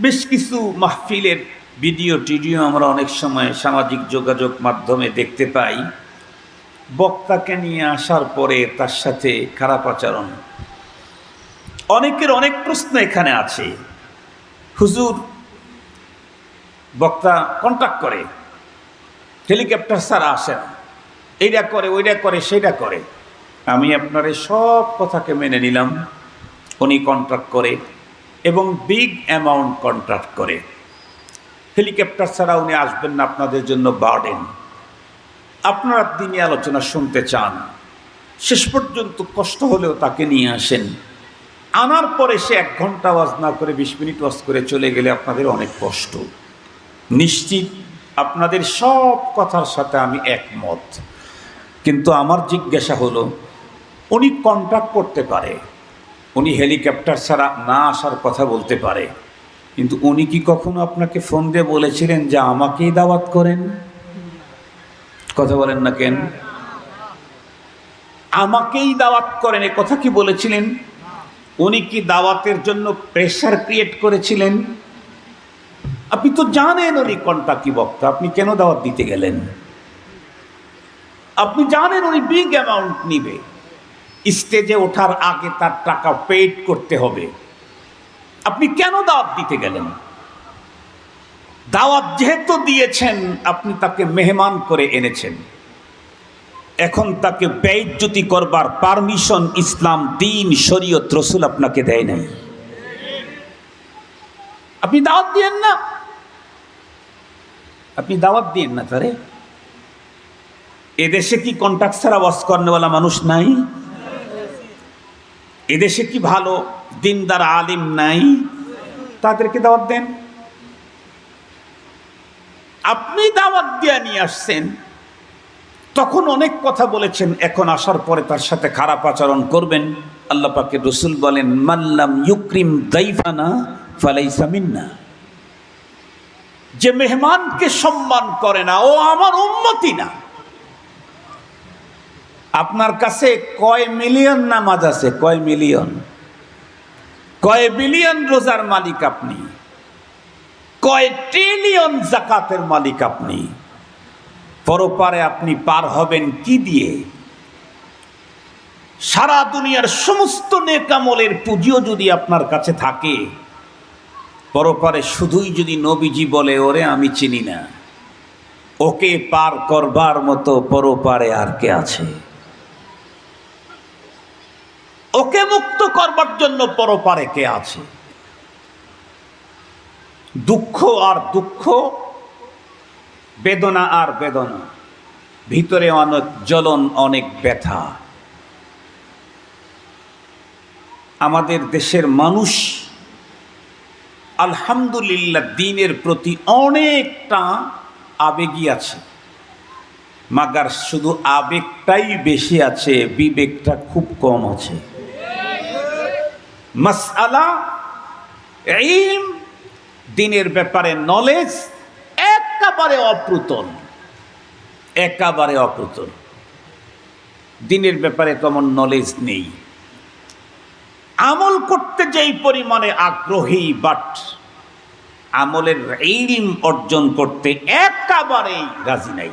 বেশ কিছু মাহফিলের ভিডিও, টিডিও আমরা অনেক সময় সামাজিক যোগাযোগ মাধ্যমে দেখতে পাই। বক্তাকে নিয়ে আসার পরে তার সাথে খারাপ আচরণ। অনেকের অনেক প্রশ্ন এখানে আছে। হুজুর, বক্তা কন্ট্যাক্ট করে। হেলিকপ্টার ছাড়া আসে না এইটা করে ওইটা করে সেটা করে। আমি আপনার সব কথাকে মেনে নিলাম। উনি কন্ট্রাক্ট করে। এবং বিগ অ্যামাউন্ট কন্ট্রাক্ট করে। হেলিকপ্টার ছাড়া উনি আসবেন না আপনাদের জন্য বার্ডেন আপনারা দিনে আলোচনা শুনতে চান। শেষ পর্যন্ত কষ্ট হলেও তাকে নিয়ে আসেন। আনার পরে সে এক ঘণ্টা ওয়াজ না করে বিশ মিনিট ওয়াজ করে চলে গেলে আপনাদের অনেক কষ্ট। নিশ্চিত আপনাদের সব কথার সাথে আমি একমত। কিন্তু আমার জিজ্ঞাসা হলো, উনি কন্ট্যাক্ট করতে পারে? উনি হেলিকপ্টার ছাড়া না আসার কথা বলতে পারে। কিন্তু উনি কি কখনো আপনাকে ফোন দিয়ে বলেছিলেন যে আমাকেই দাওয়াত করেন? কথা বলেন না কেন? আমাকেই দাওয়াত করেন, এ কথা কি বলেছিলেন? উনি কি দাওয়াতের জন্য প্রেশার ক্রিয়েট করেছিলেন? আপনি তো জানেন উনি কোনটা কি বক্তা, আপনি কেন দাওয়াত দিতে গেলেন? আপনি জানেন উনি বিগ অ্যামাউন্ট নিবে। স্টেজে ওঠার আগে তার টাকা পেড করতে হবে। আপনি কেন দাওয়াত দিতে গেলেন? দাওয়াত যেহেতু দিয়েছেন, আপনি তাকে মেহমান করে এনেছেন। এখন তাকে ব্যয়জ্যোতি করবার পারমিশন ইসলাম, দিন, শরীয়ত, রসুল আপনাকে দেয় নাই। আপনি দাওয়াত দিয়েন না। আপনি দাওয়াত দিয়েন না তারে। এদেশে কি কন্ট্যাক্ট ছাড়া ওয়াশ করেনা মানুষ নাই? এদেশে কি ভালো? দিনদার আলিম নাই। তাদেরকে দাওয়াত দেন। আপনি দাওয়াত দিয়ে নিয়ে আসছেন। তখন অনেক কথা বলেছেন। এখন আসার পরে তার সাথে খারাপ আচরণ করবেন। আল্লাহ পাকে রসুল বলেন মাল্লাম ইউক্রিম দাইফানা ফালাইসা মিন্না। যে মেহমানকে সম্মান করে না, ও আমার উন্মতি না। আপনার কাছে কয় মিলিয়ন নামাজ আছে? কয় মিলিয়ন? কয় বিলিয়ন রোজার মালিক আপনি? কয় ট্রিলিয়ন জাকাতের মালিক আপনি? পরপারে আপনি পার হবেন কি দিয়ে? সারা দুনিয়ার সমস্ত নেকামলের পুঁজিও যদি আপনার কাছে থাকে, পরপারে শুধুই যদি নবীজি বলে, ওরে আমি চিনি না। ওকে পার করবার মতো পরপারে আর কে আছে? ওকে মুক্ত করবার জন্য পরপারে কে আছে? দুঃখ আর দুঃখ, বেদনা আর বেদনা, ভিতরে অনেক জ্বলন, অনেক ব্যথা। আমাদের দেশের মানুষ আলহামদুলিল্লাহ দিনের প্রতি অনেকটা আবেগী আছে। মাগার শুধু আবেগটাই বেশি আছে, বিবেকটা খুব কম আছে। মাসালা ইলম, দিনের ব্যাপারে নলেজ একেবারে অপ্রুতন একেবারে অপ্রুতন দিনের ব্যাপারে তেমন নলেজ নেই। আমল করতে যেই পরিমাণে আগ্রহী বাট আমলের ইলম অর্জন করতে একেবারেই রাজি নাই।